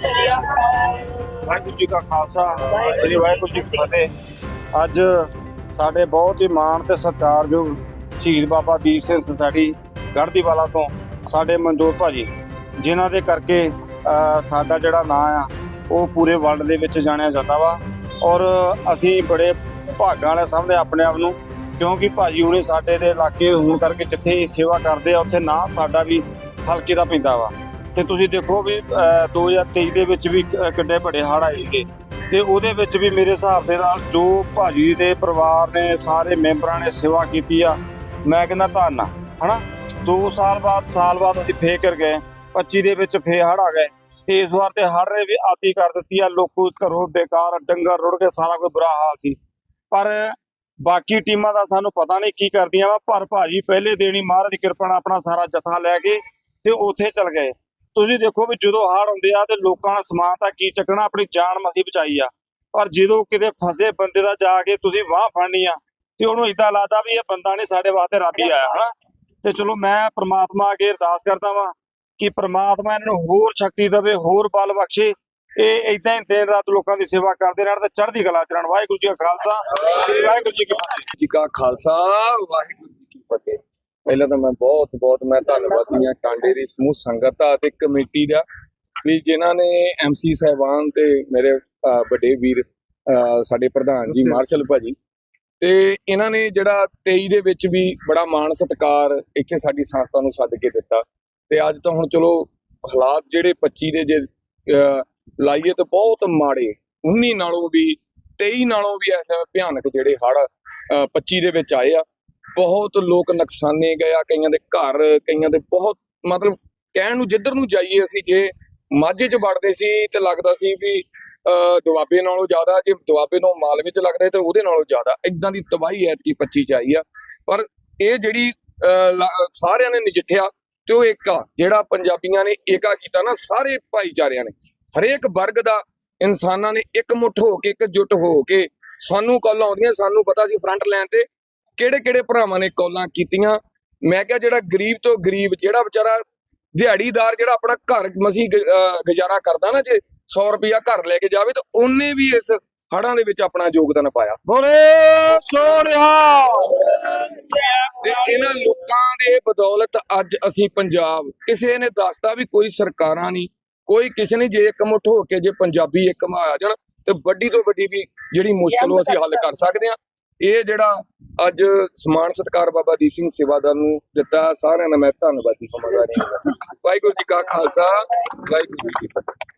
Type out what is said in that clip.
ਚਰਿਆ ਵਾਹਿਗੁਰੂ ਜੀ ਕਾ ਖਾਲਸਾ ਸ੍ਰੀ ਵਾਹਿਗੁਰੂ ਜੀ ਕੀ ਫਤਿਹ। ਅੱਜ ਸਾਡੇ ਬਹੁਤ ਹੀ ਮਾਣ ਤੇ ਸਤਿਕਾਰਯੋਗ ਸ਼ਹੀਦ ਬਾਬਾ ਦੀਪ ਸਿੰਘ ਸੁਸਾਇਟੀ ਗੜਦੀਵਾਲਾ ਤੋਂ ਸਾਡੇ ਮਨਜੋਤ ਭਾਜੀ ਜਿਨ੍ਹਾਂ ਦੇ ਕਰਕੇ ਸਾਡਾ ਜਿਹੜਾ ਨਾਂ ਆ ਉਹ ਪੂਰੇ ਵਰਲਡ ਦੇ ਵਿੱਚ ਜਾਣਿਆ ਜਾਂਦਾ ਵਾ। ਔਰ ਅਸੀਂ ਬੜੇ ਭਾਗਾਂ ਵਾਲੇ ਸਮਝਦੇ ਆਪਣੇ ਆਪ ਨੂੰ ਕਿਉਂਕਿ ਭਾਜੀ ਹੁਣੇ ਸਾਡੇ ਦੇ ਇਲਾਕੇ ਹੋਣ ਕਰਕੇ ਜਿੱਥੇ ਸੇਵਾ ਕਰਦੇ ਆ ਉੱਥੇ ਨਾਂ ਸਾਡਾ ਵੀ ਹਲਕੇ ਦਾ ਪੈਂਦਾ ਵਾ। ਤੇ ਤੁਸੀਂ ਦੇਖੋ ਵੀ ਅਹ, 2023 ਦੇ ਵਿੱਚ ਵੀ ਕ- ਕਿੰਨੇ ਬੜੇ ਹੜ੍ਹ ਆਏ ਸੀਗੇ। ਤੇ ਉਹਦੇ ਵਿੱਚ ਵੀ ਮੇਰੇ ਹਿਸਾਬ ਦੇ ਨਾਲ ਜੋ ਭਾਜੀ ਦੇ ਪਰਿਵਾਰ ਨੇ ਸਾਰੇ ਮੈਂਬਰਾਂ ਨੇ ਸੇਵਾ ਕੀਤੀ ਆ ਮੈਂ ਕਹਿੰਦਾ ਧੰਨ ਆ ਹਨਾ? 2 ਸਾਲ ਬਾਅਦ ਸਾਲ ਬਾਅਦ ਅਸੀਂ ਫੇਰ ਕਰ ਗਏ 25 ਦੇ ਵਿੱਚ ਫੇਰ ਹੜ ਆ ਗਏ। ਤੇ ਇਸ ਵਾਰ ਤੇ ਹੜ੍ਹ ਨੇ ਵੀ ਆਤੀ ਕਰ ਦਿੱਤੀ ਆ ਲੋਕੋ ਘਰੋਂ ਬੇਕਾਰ ਡੰਗਰ ਰੁੜ ਕੇ ਸਾਰਾ ਕੋਈ ਬੁਰਾ ਹਾਲ ਸੀ। ਪਰ ਬਾਕੀ ਟੀਮਾਂ ਦਾ ਸਾਨੂੰ ਪਤਾ ਨਹੀਂ ਕੀ ਕਰਦੀਆਂ ਵਾ ਪਰ ਭਾਜੀ ਪਹਿਲੇ ਦਿਨ ਹੀ ਮਹਾਰਾਜ ਦੀ ਕਿਰਪਾ ਨਾਲ ਆਪਣਾ ਸਾਰਾ ਜਥਾ ਲੈ ਕੇ ਤੇ ਉੱਥੇ ਚਲ ਗਏ। ਤੁਸੀਂ ਦੇਖੋ ਵੀ ਜਦੋਂ ਹੜ੍ਹ ਹੁੰਦੇ ਆ ਤੇ ਲੋਕਾਂ ਦਾ ਸਮਾਨ ਤਾਂ ਕੀ ਚੱਕਣਾ, ਆਪਣੀ ਜਾਨ ਮਸੀ ਬਚਾਈ ਆ। ਪਰ ਜਦੋਂ ਕਿਤੇ ਫਸੇ ਬੰਦੇ ਦਾ ਜਾ ਕੇ ਤੁਸੀਂ ਬਾਹ ਫੜਨੀ ਆ, ਤੇ ਉਹਨੂੰ ਇਦਾਂ ਲੱਗਦਾ ਵੀ ਇਹ ਬੰਦਾ ਨਹੀਂ ਸਾਡੇ ਵਾਸਤੇ ਰੱਬ ਹੀ ਆਇਆ, ਹਨਾ? ਤੇ ਚਲੋ ਮੈਂ ਪ੍ਰਮਾਤਮਾ ਅੱਗੇ ਅਰਦਾਸ ਕਰਦਾ ਵਾਂ ਕਿ ਪ੍ਰਮਾਤਮਾ ਇਹਨਾਂ ਨੂੰ ਹੋਰ ਸ਼ਕਤੀ ਦੇਵੇ, ਹੋਰ ਬਲ ਬਖਸ਼ੇ। ਇਹ ਇਦਾਂ ਹੀ ਦਿਨ ਰਾਤ ਲੋਕਾਂ ਦੀ ਸੇਵਾ ਕਰਦੇ ਰਹਿਣ ਤੇ ਚੜ੍ਹਦੀ ਕਲਾ ਚ ਵਾਹਿਗੁਰੂ ਜੀ ਕਾ ਖਾਲਸਾ, ਵਾਹਿਗੁਰੂ ਜੀ ਕੀ ਫਤਿਹ। ਜੀ ਕਾ ਖਾਲਸਾ, ਵਾਹਿਗੁਰੂ ਪਹਿਲਾਂ ਤਾਂ ਮੈਂ ਬਹੁਤ ਬਹੁਤ ਮੈਂ ਧੰਨਵਾਦੀ ਹਾਂ ਟਾਂਡੇ ਦੀ ਸਮੂਹ ਸੰਗਤ ਦਾ ਤੇ ਕਮੇਟੀ ਦਾ ਵੀ ਜਿਨ੍ਹਾਂ ਨੇ ਐਮਸੀ ਸਹਿਬਾਨ ਤੇ ਮੇਰੇ ਵੱਡੇ ਵੀਰ ਸਾਡੇ ਪ੍ਰਧਾਨ ਜੀ ਮਾਰਸ਼ਲ ਭਾਜੀ। ਤੇ ਇਹਨਾਂ ਨੇ ਜਿਹੜਾ 23 ਦੇ ਵਿੱਚ ਵੀ ਬੜਾ ਮਾਣ ਸਤਿਕਾਰ ਇੱਥੇ ਸਾਡੀ ਸੰਸਥਾ ਨੂੰ ਸੱਦ ਕੇ ਦਿੱਤਾ। ਤੇ ਅੱਜ ਤਾਂ ਹੁਣ ਚਲੋ ਹਾਲਾਤ ਜਿਹੜੇ 25 ਦੇ ਜੇ ਲਾਈਏ ਤਾਂ ਬਹੁਤ ਮਾੜੇ। 19 ਨਾਲੋਂ ਵੀ 23 ਨਾਲੋਂ ਵੀ ਐਸੇ ਭਿਆਨਕ ਜਿਹੜੇ ਅਹ 25 ਦੇ ਵਿੱਚ ਆਏ ਆ। ਬਹੁਤ ਲੋਕ ਨੁਕਸਾਨੇ ਗਏ ਕਈਆਂ ਦੇ ਘਰ, ਕਈਆਂ ਦੇ ਬਹੁਤ, ਮਤਲਬ ਕਹਿਣ ਨੂੰ ਜਿੱਧਰ ਨੂੰ ਜਾਈਏ ਅਸੀਂ ਜੇ ਮਾਝੇ 'ਚ ਵੜਦੇ ਸੀ ਤੇ ਲੱਗਦਾ ਸੀ ਵੀ, ਅਹ, ਦੁਆਬੇ ਨਾਲੋਂ ਜ਼ਿਆਦਾ, ਜੇ ਦੁਆਬੇ ਨੂੰ ਮਾਲਵੇ 'ਚ ਲੱਗਦਾ ਤੇ ਉਹਦੇ ਨਾਲੋਂ ਜ਼ਿਆਦਾ। ਇਦਾਂ ਦੀ ਤਬਾਹੀ ਐਤਕੀ 25 'ਚ ਆਈ ਆ। ਪਰ ਇਹ ਜਿਹੜੀ, ਅਹ ਸਾਰਿਆਂ ਨੇ ਨਜਿੱਠਿਆ ਤੇ ਉਹ ਏਕਾ ਜਿਹੜਾ ਪੰਜਾਬੀਆਂ ਨੇ ਏਕਾ ਕੀਤਾ ਨਾ, ਸਾਰੇ ਭਾਈਚਾਰਿਆਂ ਨੇ। ਹਰੇਕ ਵਰਗ ਦਾ ਇਨਸਾਨਾਂ ਨੇ ਇੱਕ ਮੁੱਠ ਹੋ ਕੇ, ਇੱਕ ਇਕਜੁੱਟ ਹੋ ਕੇ ਸਾਨੂੰ ਕੱਲ ਆਉਂਦੀਆਂ, ਸਾਨੂੰ ਪਤਾ ਸੀ ਫਰੰਟ ਲਾਈਨ ਤੇ ਕਿਹੜੇ ਕਿਹੜੇ ਭਰਾਵਾਂ ਨੇ ਕਾਲਾਂ ਕੀਤੀਆਂ? ਮੈਂ ਕਿਹਾ ਜਿਹੜਾ ਗਰੀਬ ਤੋਂ ਗਰੀਬ ਜਿਹੜਾ ਵਿਚਾਰਾ ਦਿਹਾੜੀਦਾਰ ਜਿਹੜਾ ਆਪਣਾ ਘਰ ਮਸੀ ਗੁਜ਼ਾਰਾ ਕਰਦਾ ਨਾ ਜੇ 100 ਰੁਪਿਆ ਘਰ ਲੈ ਕੇ ਜਾਵੇ ਤਾਂ ਉਹਨੇ ਵੀ ਇਸ ਹੜਾਂ ਦੇ ਵਿੱਚ ਆਪਣਾ ਯੋਗਦਾਨ ਪਾਇਆ। ਬੋਲੇ ਸੋਹਣਿਆ! ਤੇ ਇਹਨਾਂ ਲੋਕਾਂ ਦੇ ਬਦੌਲਤ ਅੱਜ ਅਸੀਂ ਪੰਜਾਬ ਕਿਸੇ ਨੇ ਦੱਸਦਾ ਵੀ ਕੋਈ ਸਰਕਾਰਾਂ ਨਹੀਂ ਕੋਈ ਕਿਸੇ ਨੇ ਜੇ ਇੱਕਮੁੱਠ ਹੋ ਕੇ ਜੇ ਪੰਜਾਬੀ ਇੱਕ ਆ ਜਾਣ ਤੇ ਵੱਡੀ ਤੋਂ ਵੱਡੀ ਵੀ ਜਿਹੜੀ ਮੁਸ਼ਕਲ ਉਹ ਅਸੀਂ ਹੱਲ ਕਰ ਸਕਦੇ ਹਾਂ। ਇਹ ਜਿਹੜਾ ਅੱਜ ਸਮਾਨ ਸਤਕਾਰ ਬਾਬਾ ਦੀਪ ਸਿੰਘ ਸੇਵਾਦਾਰ ਨੂੰ ਦਿੱਤਾ, ਸਾਰਿਆਂ ਦਾ ਮੈਂ ਧੰਨਵਾਦੀ ਕਹਾਂਗਾ ਵਾਹਿਗੁਰੂ ਜੀ ਕਾ ਖਾਲਸਾ, ਵਾਹਿਗੁਰੂ ਜੀ ਕੀ ਫਤਿਹ।